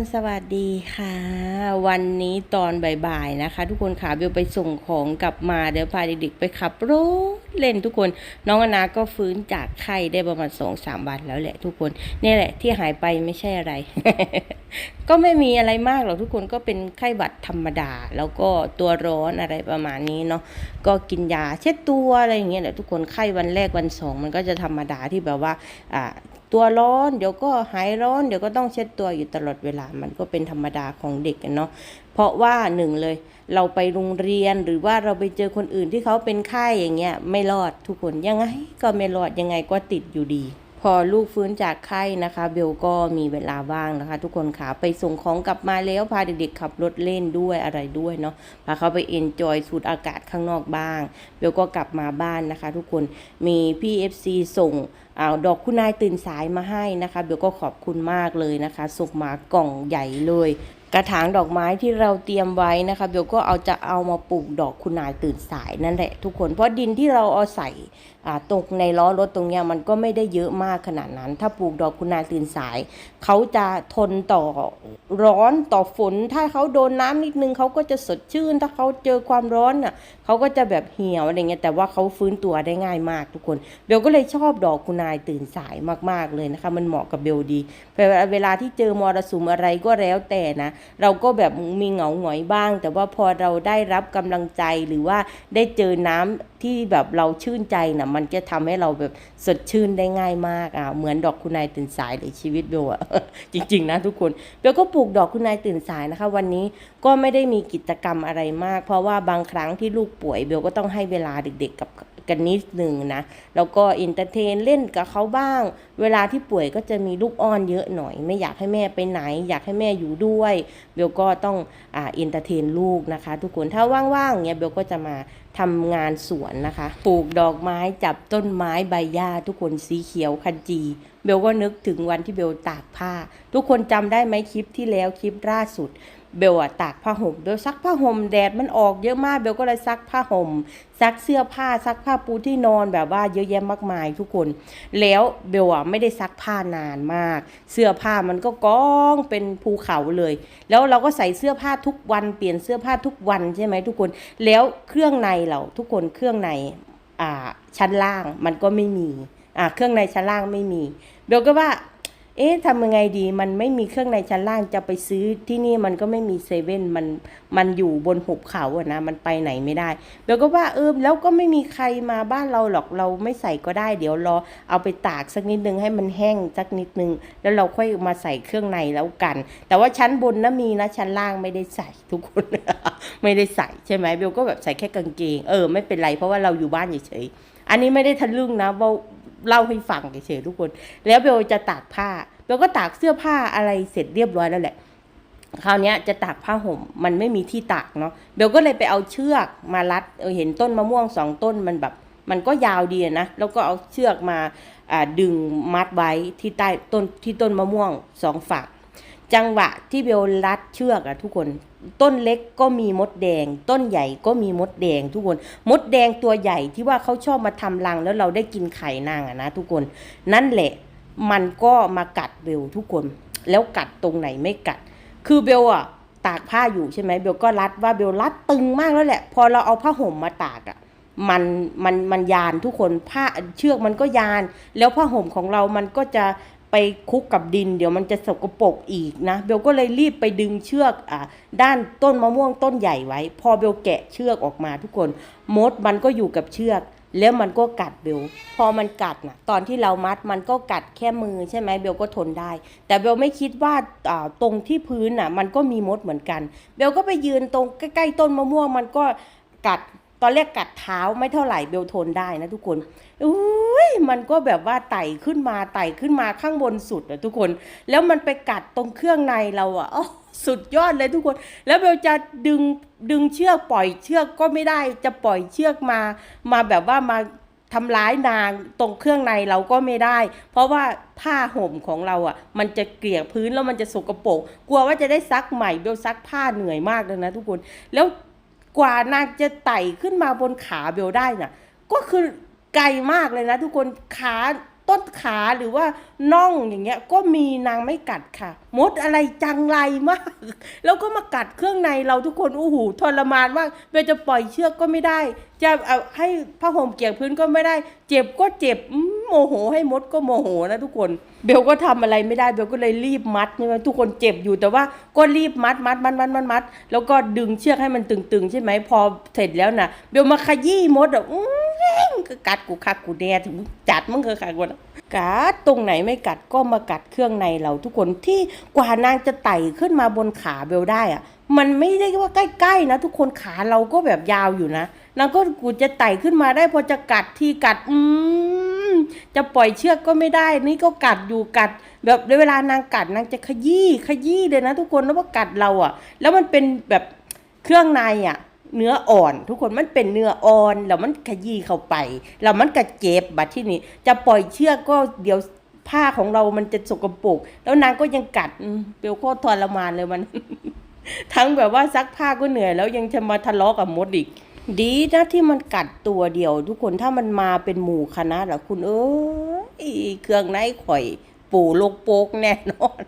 คนสวัสดีค่ะ วันนี้ตอนบ่ายๆนะคะ ทุกคนค่ะเบลไปส่งของกลับมาเดี๋ยวพาเด็กๆไปขับรถเล่นทุกคน น้องอนาก็ฟื้นจากไข้ได้ประมาณสองสามวันแล้วแหละทุกคนนี่แหละที่หายไปไม่ใช่อะไร ก็ไม่มีอะไรมากหรอกทุกคนก็เป็นไข้หวัดธรรมดา แล้วก็ตัวร้อนอะไรประมาณนี้เนาะก็กินยาเช็ดตัวอะไรอย่างเงี้ยแหละทุกคนไข้วันแรกวันสองมันก็จะธรรมดาที่แบบว่าอ่า ตัวร้อนเดี๋ยวก็หายร้อนเดี๋ยวก็ต้องเช็ดตัวอยู่ตลอดเวลามันก็เป็นธรรมดาของเด็กเนาะเพราะว่าหนึ่งเลย เราไปโรงเรียนหรือว่าเราไปเจอคนอื่นที่เขาเป็นไข้อย่างเงี้ยไม่รอดทุกคนยังไงก็ไม่รอดยังไงก็ติดอยู่ดี พอลูกฟื้นจากไข้นะคะ เบลก็มีเวลาว่างนะคะ ทุกคนขาไปส่งของกลับมาแล้วพาเด็กๆขับรถเล่นด้วยอะไรด้วยเนาะพาเขาไปเอนจอยสูดอากาศข้างนอกบ้าง เบลก็กลับมาบ้านนะคะ ทุกคนมีพี่ FC ส่งอาดอกคุณนายตื่นสายมาให้นะคะ เบลก็ขอบคุณมากเลยนะคะส่งมากล่องใหญ่เลย กระถางดอกไม้ที่เราเตรียมไว้นะคะเบลก็เอาจะเอามาปลูกดอกคุณนายตื่นสายนั่นแหละทุกคนเพราะดินที่เราเอาใส่ตรงในล้อรถตรงเนี้ยมันก็ไม่ได้เยอะมากขนาดนั้น ถ้าปลูกดอกคุณนายตื่นสาย เขาจะทนต่อร้อนต่อฝน ถ้าเขาโดนน้ำนิดนึงเขาก็จะสดชื่น ถ้าเขาเจอความร้อนน่ะเขาก็จะแบบเหี่ยวอะไรเงี้ยแต่ว่าเขาฟื้นตัวได้ง่ายมากทุกคนเบลก็เลยชอบดอกคุณนายตื่นสายมากๆเลยนะคะ มันเหมาะกับเบลดีเวลาที่เจอมรสุมอะไรก็แล้วแต่นะเราก็แบบมีเหงาหงอยบ้าง แต่ว่าพอเราได้รับกำลังใจหรือว่าได้เจอน้ำที่แบบเราชื่นใจนะมันจะทำให้เราแบบสดชื่นได้ง่ายมากอะเหมือนดอกคุณนายตื่นสายเลยชีวิตเบลอะจริง ๆ นะทุกคนเบลก็ปลูกดอกคุณนายตื่นสายนะคะ วันนี้ก็ไม่ได้มีกิจกรรมอะไรมาก เพราะว่าบางครั้งที่ลูกป่วยเบลก็ต้องให้เวลาเด็ก ๆ กับ กันนิดหนึ่งนะ แล้วก็อินเตอร์เทนเล่นกับเขาบ้าง เวลาที่ป่วยก็จะมีลูกอ้อนเยอะหน่อย ไม่อยากให้แม่ไปไหน อยากให้แม่อยู่ด้วยเบลก็ต้องอ่าอินเตอร์เทนลูกนะคะ ทุกคนถ้าว่างๆเนี่ยเบลก็จะมาทำงานสวนนะคะ ปลูกดอกไม้จับต้นไม้ใบหญ้าทุกคนสีเขียวขจี เบลก็นึกถึงวันที่เบลตากผ้า ทุกคนจำได้ไหมคลิปที่แล้วคลิปล่าสุด เบลอะตากผ้าห่มเบลซักผ้าห่มแดดมันออกเยอะมากเบลก็เลยซักผ้าห่มซักเสื้อผ้าซักผ้าปูที่นอนแบบว่าเยอะแยะมากมายทุกคน แล้วเบลอะไม่ได้ซักผ้านานมาก เสื้อผ้ามันก็กองเป็นภูเขาเลย แล้วเราก็ใส่เสื้อผ้าทุกวันเปลี่ยนเสื้อผ้าทุกวันใช่ไหมทุกคน แล้วเครื่องในเราทุกคนเครื่องในอ่าชั้นล่างมันก็ไม่มีอ่าเครื่องในชั้นล่างไม่มีเบลก็ว่า เอ๊ะทำยังไงดี มันไม่มีเครื่องในชั้นล่างจะไปซื้อที่นี่มันก็ไม่มีเซเว่นมันมันอยู่บนหุบเขาอะนะ มันไปไหนไม่ได้เบลก็ว่าเออแล้วก็ไม่มีใครมาบ้านเราหรอกเราไม่ใส่ก็ได้ เดี๋ยวรอเอาไปตากสักนิดนึงให้มันแห้งสักนิดนึง แล้วเราค่อยมาใส่เครื่องในแล้วกัน แต่ว่าชั้นบนนะมีนะชั้นล่างไม่ได้ใส่ทุกคนไม่ได้ใส่ใช่ไหมเบลก็แบบใส่แค่กางเกงเออไม่เป็นไรเพราะว่าเราอยู่บ้านเฉยๆอันนี้ไม่ได้ทะลึ่งนะเบา เล่าให้ฟังเฉยๆทุกคน แล้วเบลจะตากผ้าเบลก็ตากเสื้อผ้าอะไรเสร็จเรียบร้อยแล้วแหละคราวนี้จะตากผ้าห่มมันไม่มีที่ตากเนาะเบลก็เลยไปเอาเชือกมารัดเออเห็นต้นมะม่วงสองต้นมันแบบ มันก็ยาวดีนะแล้วก็เอาเชือกมาอ่าดึงมัดไว้ที่ใต้ต้นที่ต้นมะม่วงสองฝัก จังหวะที่เบลรัดเชือกอะทุกคนต้นเล็กก็มีมดแดง ต้นใหญ่ก็มีมดแดงทุกคน มดแดงตัวใหญ่ที่ว่าเขาชอบมาทำรังแล้วเราได้กินไข่นางอะนะทุกคน นั่นแหละมันก็มากัดเบลทุกคน แล้วกัดตรงไหนไม่กัด คือเบลอะตากผ้าอยู่ใช่ไหมเบลก็รัดว่าเบลรัดตึงมากแล้วแหละ พอเราเอาผ้าห่มมาตากอะมันมันมันยานทุกคนผ้าเชือกมันก็ยาน แล้วผ้าห่มของเรามันก็จะ ไปคุกกับดิน เดี๋ยวมันจะสกปรกอีกนะ เบลก็เลยรีบไปดึงเชือกอ่าด้านต้นมะม่วงต้นใหญ่ไว้ พอเบลแกะเชือกออกมาทุกคนมดมันก็อยู่กับเชือกแล้วมันก็กัดเบล พอมันกัดนะตอนที่เรามัดมันก็กัดแค่มือใช่ไหมเบลก็ทนได้ แต่เบลไม่คิดว่าอ่าตรงที่พื้นน่ะมันก็มีมดเหมือนกัน เบลก็ไปยืนตรงใกล้ๆต้นมะม่วงมันก็กัด ตอนแรกกัดเท้าไม่เท่าไหร่เบลทนได้นะทุกคนอุ้ยมันก็แบบว่าไต่ขึ้นมาไต่ขึ้นมาข้างบนสุดอะทุกคน แล้วมันไปกัดตรงเครื่องในเราอะอสุดยอดเลยทุกคน แล้วเบลจะดึงดึงเชือกปล่อยเชือกก็ไม่ได้จะปล่อยเชือกมา มาแบบว่ามาทำร้ายนางตรงเครื่องในเราก็ไม่ได้ เพราะว่าผ้าห่มของเราอะ มันจะเกลี่ยพื้นแล้วมันจะสกปรกกลัวว่าจะได้ซักใหม่เบลซักผ้าเหนื่อยมากเลยนะทุกคนแล้ว กว่านางจะไต่ขึ้นมาบนขาเบลได้น่ะ ก็คือไกลมากเลยนะ ทุกคนขาต้นขาหรือว่าน่องอย่างเงี้ย ก็มีนางไม่กัดค่ะมดอะไรจังไรมาก แล้วก็มากัดเครื่องในเราทุกคนอู้หูทรมานมากเบลจะปล่อยเชือกก็ไม่ได้ จะเอาให้ผ้าห่มเกี่ยวพื้นก็ไม่ได้ เจ็บก็เจ็บโมโหให้มดก็โมโหนะทุกคน เบลก็ทำอะไรไม่ได้เบลก็เลยรีบมัดใช่ไหมทุกคนเจ็บอยู่แต่ว่าก็รีบมัดมัดมัดมัดมัดมัดแล้วก็ดึงเชือกให้มันตึงๆ ใช่ไหมพอเสร็จแล้วนะเบลมาขยี้มดอะอื้อก็กัดกูคักกูแน่ถึงจัดมึงเคยคักกูนะ กัดตรงไหนไม่กัดก็มากัดเครื่องในเราทุกคนที่กว่านางจะไต่ขึ้นมาบนขาเบลได้อะมันไม่ได้ว่าใกล้ๆนะ ทุกคนขาเราก็แบบยาวอยู่นะนางก็กูจะไต่ขึ้นมาได้พอจะกัดที่กัดอืมจะปล่อยเชือกก็ไม่ได้ นี่ก็กัดอยู่กัด แบบเวลานางกัดนางจะขยี้ขยี้เลยนะ ทุกคนแล้วว่ากัดเราอะ แล้วมันเป็นแบบเครื่องในอะ เนื้ออ่อน ทุกคนมันเป็นเนื้ออ่อนแล้วมันขยี้เข้าไปแล้วมันกระเจ็บบัดที่นี่จะปล่อยเชือกก็เดี๋ยวผ้าของเรามันจะสกปรกแล้วนางก็ยังกัดอืมเบลโคตรทรมานเลยมัน ทั้งแบบว่าซักผ้าก็เหนื่อย แล้วยังจะมาทะเลาะกับมดอีก ดีนะที่มันกัดตัวเดียว ทุกคนถ้ามันมาเป็นหมู่คณะล่ะคุณเอ้ยเครื่องในข่อย ปู่ลกโปกแน่นอน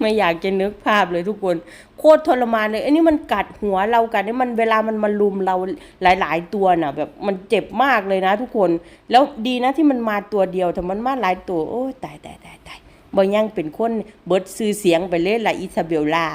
ไม่อยากจะนึกภาพเลยทุกคน โคตรทรมานเลยไอ้นี่มันกัดหัวเรากัดนี่มันเวลามันมาลุมเราหลาย ๆ ตัวน่ะ แบบมันเจ็บมากเลยนะ ทุกคน แล้วดีนะที่มันมาตัวเดียวแต่มันมาหลายตัว โอ้ตายตายตายตายบ่ยังเป็นคนเบิดซื้อเสียงไปเลยละอิซาเบลลา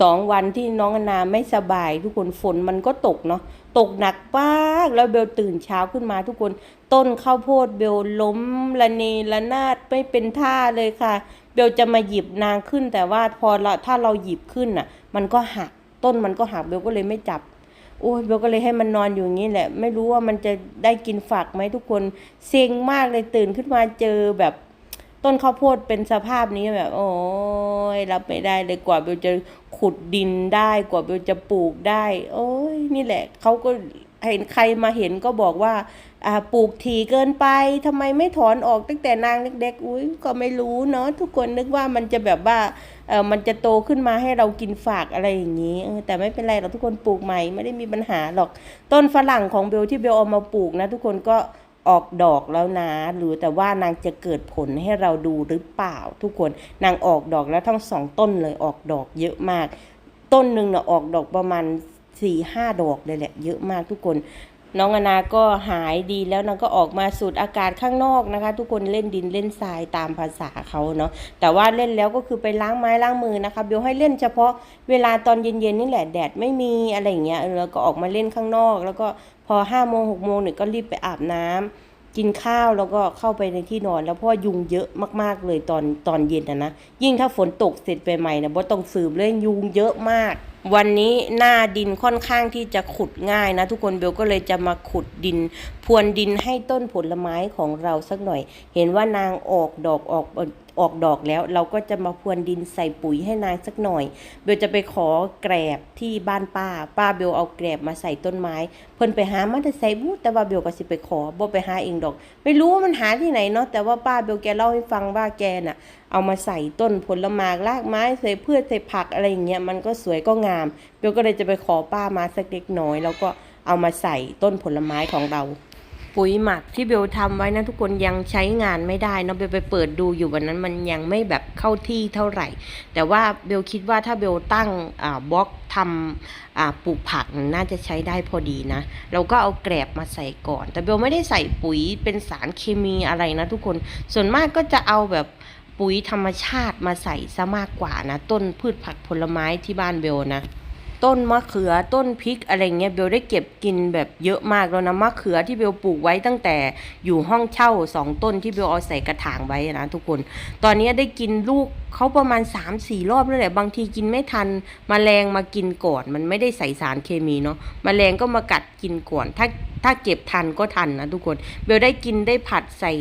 สองวันที่น้องอนาไม่สบายทุกคนฝนมันก็ตกเนาะตกหนักมากแล้วเบลตื่นเช้าขึ้นมาทุกคน ต้นข้าวโพดเบลล้มละเนระนาดไม่เป็นท่าเลยค่ะ เบลจะมาหยิบนางขึ้น แต่ว่าพอเราถ้าเราหยิบขึ้นน่ะ มันก็หักต้นมันก็หักเบลก็เลยไม่จับโอ้ยเบลก็เลยให้มันนอนอยู่อย่างนี้แหละ ไม่รู้ว่ามันจะได้กินฝักไหมทุกคนเซ็งมากเลยตื่นขึ้นมาเจอแบบต้นข้าวโพดเป็นสภาพนี้แบบ โอ้ยรับไม่ได้เลยกว่าเบลจะขุดดินได้กว่าเบลจะปลูกได้ โอ้ยนี่แหละเขาก็ เห็นใครมาเห็นก็บอกว่าปลูกทีเกินไปทำไมไม่ถอนออกตั้งแต่นางเด็กๆอุ้ยก็ไม่รู้เนาะทุกคนนึกว่ามันจะแบบว่าเออมันจะโตขึ้นมาให้เรากินฝากอะไรอย่างนี้ แต่ไม่เป็นไรเราทุกคนปลูกใหม่ไม่ได้มีปัญหาหรอก ต้นฝรั่งของเบลที่เบลเอามาปลูกนะ ทุกคนก็ออกดอกแล้วนะ หรือแต่ว่านางจะเกิดผลให้เราดูหรือเปล่า ทุกคนนางออกดอกแล้วทั้งสองต้นเลยออกดอกเยอะมาก ต้นหนึ่งน่ะออกดอกประมาณ สี่ห้าดอกเลยแหละ เยอะมากทุกคน น้องอนาก็หายดีแล้วนางก็ออกมาสูดอากาศข้างนอกนะคะ ทุกคนเล่นดินเล่นทรายตามภาษาเขาเนาะแต่ว่าเล่นแล้วก็คือไปล้างไม้ล้างมือนะคะเบลให้เล่นเฉพาะเวลาตอนเย็นๆนี่แหละแดดไม่มีอะไรอย่างเงี้ยเออแล้วก็ออกมาเล่นข้างนอก แล้วก็พอห้าโมงหกโมงเนี่ยก็รีบไปอาบน้ำกินข้าวแล้วก็เข้าไปในที่นอน แล้วเพราะว่ายุงเยอะมากๆเลยตอนตอนเย็นนะนะยิ่งถ้าฝนตกเสร็จไปใหม่นะบ่ต้องสืบเลยยุงเยอะมาก วันนี้หน้าดินค่อนข้างที่จะขุดง่ายนะทุกคนเบลก็เลยจะมาขุดดิน พรวนดินให้ต้นผลไม้ของเราสักหน่อย เห็นว่านางออกดอกออกออกดอกแล้ว เราก็จะมาพรวนดินใส่ปุ๋ยให้นางสักหน่อย เบลจะไปขอแกรบที่บ้านป้า ป้าเบลเอาแกรบมาใส่ต้นไม้ เพิ่นไปหามาแต่ใส่บูแต่ว่าเบลก็สิไปขอบ่ไปหาเองดอก ไม่รู้ว่ามันหาที่ไหนเนาะแต่ว่าป้าเบลแกเล่าให้ฟังว่าแกน่ะ เอามาใส่ต้นผลไม้รากไม้ใส่พืชใส่ผักอะไรอย่างเงี้ยมันก็สวยก็งาม เบลก็เลยจะไปขอป้ามาสักเล็กน้อย แล้วก็เอามาใส่ต้นผลไม้ของเรา ปุ๋ยหมักที่เบลทำไว้นะทุกคนยังใช้งานไม่ได้เนาะเบลไปเปิดดูอยู่วันนั้นมันยังไม่แบบเข้าที่เท่าไหร่ แต่ว่าเบลคิดว่าถ้าเบลตั้งอ่าบล็อกทำอ่าปลูกผักน่าจะใช้ได้พอดีนะ เราก็เอาแกลบมาใส่ก่อน แต่เบลไม่ได้ใส่ปุ๋ยเป็นสารเคมีอะไรนะทุกคนส่วนมากก็จะเอาแบบปุ๋ยธรรมชาติมาใส่ซะมากกว่านะ ต้นพืชผักผลไม้ที่บ้านเบลนะ ต้นมะเขือต้นพริกอะไรเงี้ยเบลได้เก็บกินแบบเยอะมากแล้วนะมะเขือที่เบลปลูกไว้ตั้งแต่อยู่ห้องเช่าสองต้นที่เบลเอาใส่กระถางไว้นะทุกคน ตอนนี้ได้กินลูกเขาประมาณ3ามสี่รอบแล้วแหละบางทีกินไม่ทันมแมลงมากินก่อน มันไม่ได้ใส่สารเคมีเนาะมแมลงก็มากัดกินก่อนถ้าถ้าเก็บทันก็ทันนะทุกคน เบลได้กินได้ผัดใส่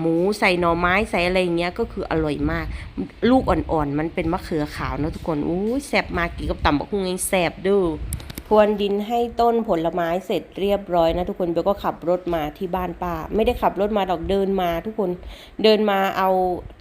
หมูใส่หน่อไม้ใส่อะไรเงี้ยก็คืออร่อยมาก ลูกอ่อนๆมันเป็นมะเขือขาวนะทุกคนอู้ยแซ่บมากกินกับตำบักหุ่งยังแซ่บด้อ พรวนดินให้ต้นผลไม้เสร็จเรียบร้อยนะทุกคนเบลก็ขับรถมาที่บ้านป้า ไม่ได้ขับรถมาดอกเดินมาทุกคนเดินมาเอา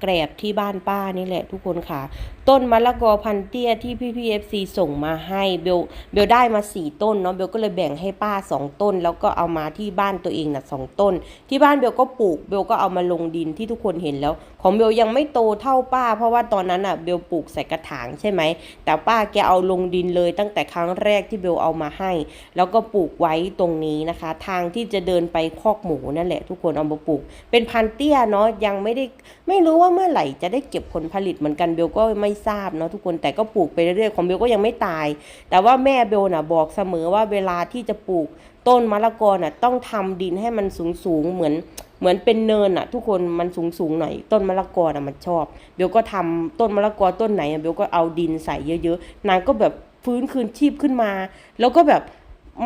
แกรบที่บ้านป้านี่แหละทุกคนค่ะ ต้นมะละกอพันเตี้ยที่พี่พีเอฟซีส่งมาให้เบลเบลได้มาสี่ต้นเนาะเบลก็เลยแบ่งให้ป้าสองต้น แล้วก็เอามาที่บ้านตัวเองนะสองต้น ที่บ้านเบลก็ปลูกเบลก็เอามาลงดินที่ทุกคนเห็นแล้ว ของเบลยังไม่โตเท่าป้า เพราะว่าตอนนั้นอะเบลปลูกใส่กระถางใช่ไหมแต่ป้าแกเอาลงดินเลยตั้งแต่ครั้งแรกที่เบลเอามาให้ แล้วก็ปลูกไว้ตรงนี้นะคะ ทางที่จะเดินไปคอกหมูนั่นแหละ ทุกคนเอามาปลูก เป็นพันเตี้ยเนาะยังไม่ได้ไม่รู้ว่าเมื่อไหร่จะได้เก็บผลผลิตเหมือนกันเบลก็ไม่ทราบเนาะทุกคนแต่ก็ปลูกไปเรื่อยๆของเบลก็ยังไม่ตาย แต่ว่าแม่เบลน่ะบอกเสมอว่าเวลาที่จะปลูกต้นมะละกอน่ะต้องทำดินให้มันสูงๆเหมือนเหมือนเป็นเนินอะทุกคนมันสูงสูงๆหน่อย ต้นมะละกอน่ะมันชอบเบลก็ทำต้นมะละกอต้นไหนเบลก็เอาดินใส่เยอะๆนางก็แบบ ฟื้นคืนชีพขึ้นมา แล้วก็แบบ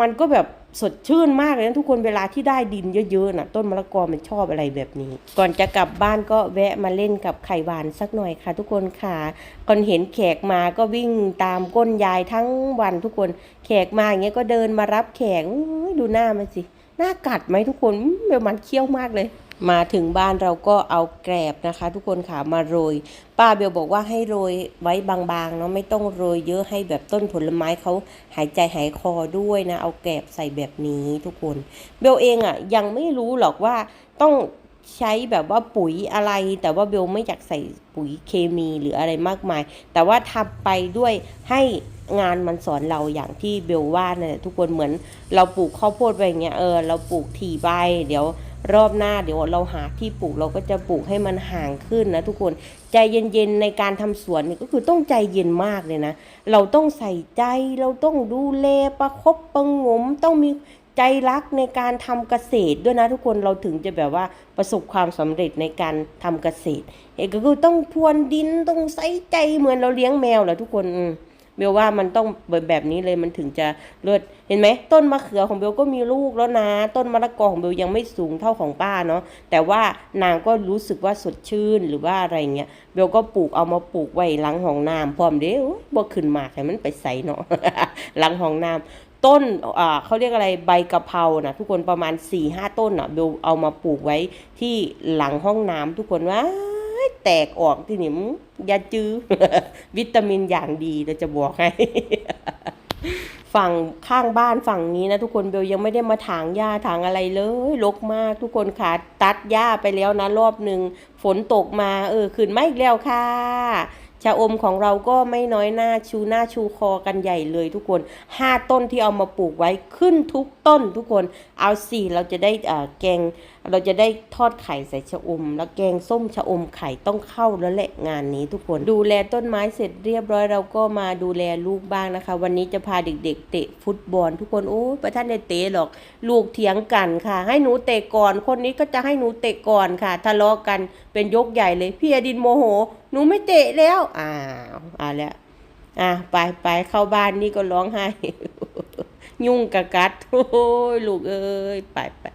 มันก็แบบสดชื่นมากเลยนะทุกคนเวลาที่ได้ดินเยอะๆน่ะต้นมะละกอมันชอบอะไรแบบนี้ ก่อนจะกลับบ้านก็แวะมาเล่นกับไข่หวานสักหน่อยค่ะ ทุกคนค่ะก่อนเห็นแขกมาก็วิ่งตามก้นยายทั้งวันทุกคนแขกมาอย่างเงี้ยก็เดินมารับแขกดูหน้ามันสิหน้ากัดไหมทุกคนเบลมันเคี้ยวมากเลย มาถึงบ้านเราก็เอาแกรบนะคะ ทุกคนค่ะมาโรย ป้าเบลบอกว่าให้โรยไว้บางๆเนาะไม่ต้องโรยเยอะให้แบบต้นผลไม้เขาหายใจหายคอด้วยนะ เอาแกรบใส่แบบนี้ทุกคน เบลเองอะ่ะยังไม่รู้หรอกว่าต้องใช้แบบว่าปุ๋ยอะไร แต่ว่าเบลไม่อยากใส่ปุ๋ยเคมีหรืออะไรมากมาย แต่ว่าทำไปด้วยให้ งานมันสอนเราอย่างที่เบลว่าเนี่ยทุกคนเหมือนเราปลูกข้าวโพดไปอย่างเงี้ยเออเราปลูกถี่ใบเดี๋ยวรอบหน้าเดี๋ยวเราหาที่ปลูกเราก็จะปลูกให้มันห่างขึ้นนะทุกคนใจเย็นๆในการทำสวนนี่ก็คือต้องใจเย็นมากเลยนะ เราต้องใส่ใจเราต้องดูแลประคบประงมต้องมีใจรักในการทำเกษตรด้วยนะทุกคนเราถึงจะแบบว่าประสบความสำเร็จในการทำเกษตรเอกก็คือต้องพรวนดินต้องใส่ใจเหมือนเราเลี้ยงแมวแหละทุกคนอืม เบลว่ามันต้องแบบแบบนี้เลยมันถึงจะเลิศเห็นไหมต้นมะเขือของเบลก็มีลูกแล้วนะ ต้นมะละกอของเบลยังไม่สูงเท่าของป้าเนาะแต่ว่านางก็รู้สึกว่าสดชื่นหรือว่าอะไรเงี้ยเบลก็ปลูกเอามาปลูกไว้หลังห้องน้ำพร้อมเด้อบ่ขึ้นมากให้มันไปใส่เนาะหลังห้องน้ำต้นอ่าเขาเรียกอะไรใบกะเพรานะทุกคนประมาณ4ี่ห้าต้นอะเบลเอามาปลูกไว้ที่หลังห้องน้ำทุกคนว่า แตกออกที่นี่มยาจื้อ วิตามินอย่างดีเราจะบอกให้ ฝั่งข้างบ้านฝั่งนี้นะทุกคนเบลยังไม่ได้มาถางหญ้าถางอะไรเลยรกมากทุกคนค่ะตัดหญ้าไปแล้วนะรอบหนึ่งฝนตกมาเออขึ้นมาอีกแล้วค่ะชาอมของเราก็ไม่น้อยหน้าชูหน้าชูคอกันใหญ่เลยทุกคนห้าต้นที่เอามาปลูกไว้ขึ้นทุกต้นทุกคน เอาสี่เราจะได้อ่าแกง เราจะได้ทอดไข่ใส่ชะอม แล้วแกงส้มชะอมไข่ต้องเข้าแล้วแหละงานนี้ทุกคนดูแลต้นไม้เสร็จเรียบร้อยเราก็มาดูแลลูกบ้างนะคะ วันนี้จะพาเด็กๆ เตะฟุตบอล ทุกคนโอ้ยประท่านได้เตะหรอก ลูกเถียงกันค่ะ ให้หนูเตะก่อน คนนี้ก็จะให้หนูเตะก่อนค่ะทะเลาะกันเป็นยกใหญ่เลยพี่อดินโมโห หนูไม่เตะแล้วอ้าวอ่าแล้วอะไปไปเข้าบ้านนี่ก็ร้องไห้ ยุ่งกะกัดโอ้ยลูกเอ้ยไปไป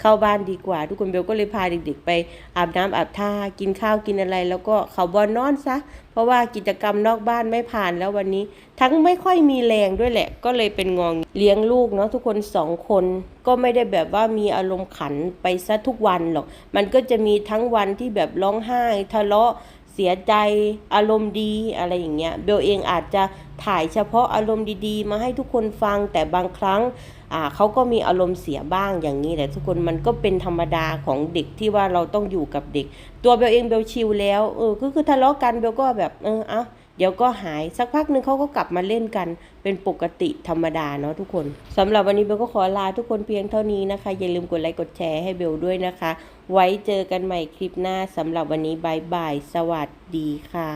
เข้าบ้านดีกว่า ทุกคนเบลก็เลยพาเด็กๆ ไปอาบน้ำอาบท่ากินข้าวกินอะไร แล้วก็เขาบอลนอนซะ เพราะว่ากิจกรรมนอกบ้านไม่ผ่านแล้ววันนี้ ทั้งไม่ค่อยมีแรงด้วยแหละ ก็เลยเป็นงองเลี้ยงลูกเนาะทุกคนสองคน ก็ไม่ได้แบบว่ามีอารมณ์ขันไปซะทุกวันหรอก มันก็จะมีทั้งวันที่แบบร้องไห้ทะเลาะเสียใจอารมณ์ดีอะไรอย่างเงี้ยเบลเองอาจจะ ถ่ายเฉพาะอารมณ์ดีๆ มาให้ทุกคนฟังแต่บางครั้งเขาก็มีอารมณ์เสียบ้างอย่างนี้แหละทุกคนมันก็เป็นธรรมดาของเด็กที่ว่าเราต้องอยู่กับเด็ก ตัวเบลเองเบลชิลแล้วเออก็คือทะเลาะกันเบลก็แบบเออเอาเดี๋ยวก็หายสักพักหนึ่งเขาก็กลับมาเล่นกันเป็นปกติธรรมดาเนาะทุกคนสำหรับวันนี้เบลก็ขอลาทุกคนเพียงเท่านี้นะคะ อย่าลืมกดไลค์กดแชร์ให้เบลด้วยนะคะ ไว้เจอกันใหม่คลิปหน้าสำหรับวันนี้บายบายสวัสดีค่ะ